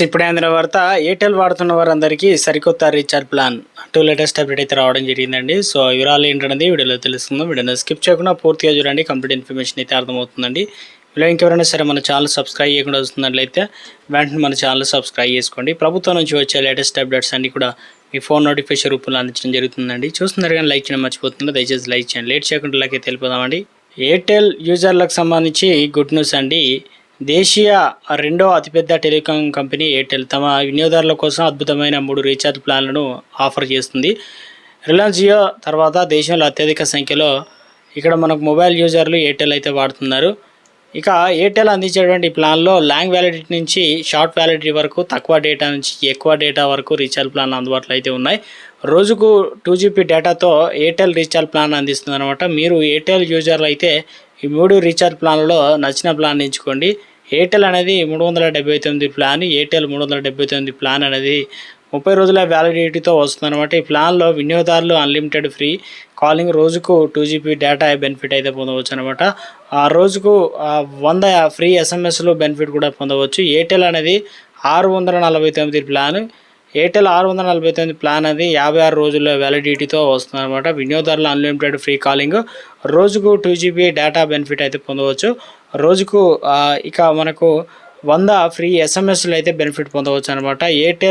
Friends ఇప్పుడే అందిన వార్త ఎయిర్టెల్ వాడుతున్న వారందరికీ సరికొత్త recharge plan. To latest update అయితే రావడం జరిగిందండి. సో వివరాలు ఏంటనేది వీడియోలో తెలుసుకుందాం. వీడియోని స్కిప్ చేయకుండా పూర్తిగా చూడండి. కంప్లీట్ ఇన్ఫర్మేషన్ అయితే అర్థమవుతుందండి. ఇలా ఇంకెవరైనా సరే మన ఛానల్ సబ్స్క్రైబ్ చేయకుండా వస్తున్నట్లయితే వెంటనే మన ఛానల్ సబ్స్క్రైబ్ చేసుకోండి. ప్రభుత్వం నుంచి వచ్చే లేటెస్ట్ అప్డేట్స్ అన్ని కూడా మీ ఫోన్ నోటిఫికేషన్ రూపంలో అందించడం జరుగుతుందండి. చూస్తున్నారు కానీ లైక్ చేయడం మర్చిపోతుంది దయచేసి లైక్ చేయండి. లేట్ చేయకుండా లైక్ అయితే తెలిపోదామండి ఎయిర్టెల్ యూజర్లకు సంబంధించి గుడ్ న్యూస్ అండి. దేశీయ రెండో అతిపెద్ద టెలికాం కంపెనీ ఎయిర్టెల్ తమ వినియోగదారుల కోసం అద్భుతమైన మూడు రీఛార్జ్ ప్లాన్లను ఆఫర్ చేస్తుంది. రిలయన్స్ జియో తర్వాత దేశంలో అత్యధిక సంఖ్యలో ఇక్కడ మనకు మొబైల్ యూజర్లు ఎయిర్టెల్ అయితే వాడుతున్నారు. ఇక ఎయిర్టెల్ అందించేటువంటి ప్లాన్లో లాంగ్ వ్యాలిడిటీ నుంచి షార్ట్ వ్యాలిడిటీ వరకు తక్కువ డేటా నుంచి ఎక్కువ డేటా వరకు రీఛార్జ్ ప్లాన్ అందుబాటులో అయితే ఉన్నాయి. రోజుకు టూ జీబీ డేటాతో ఎయిర్టెల్ రీఛార్జ్ ప్లాన్ అందిస్తుంది అనమాట మీరు ఎయిర్టెల్ యూజర్లు అయితే ఈ మూడు రీఛార్జ్ ప్లాన్లలో నచ్చిన ప్లాన్ ఎంచుకోండి. ఎయిర్టెల్ అనేది మూడు వందల డెబ్బై తొమ్మిది ప్లాన్ ఎయిర్టెల్ మూడు వందల డెబ్బై తొమ్మిది ప్లాన్ అనేది ముప్పై రోజుల వ్యాలిడిటీతో వస్తుందన్నమాట. ఈ ప్లాన్లో వినియోగదారులు అన్లిమిటెడ్ ఫ్రీ కాలింగ్ రోజుకు టూ జీబీ డేటా బెనిఫిట్ అయితే పొందవచ్చు అనమాట ఆ రోజుకు వంద ఫ్రీ ఎస్ఎంఎస్లు బెనిఫిట్ కూడా పొందవచ్చు. ఎయిర్టెల్ అనేది ఆరు వందల నలభై తొమ్మిది ప్లాన్ ఎయిర్టెల్ ఆరు వందల నలభై తొమ్మిది ప్లాన్ అది. యాభై ఆరు రోజుల వ్యాలిడిటీతో వస్తుంది అనమాట వినియోగదారులు అన్లిమిటెడ్ ఫ్రీ కాలింగ్ రోజుకు టూ జీబీ డేటా బెనిఫిట్ అయితే పొందవచ్చు. రోజుకు ఇక మనకు వంద ఫ్రీ ఎస్ఎంఎస్లు అయితే బెనిఫిట్ పొందవచ్చు అనమాట ఎయిర్టెల్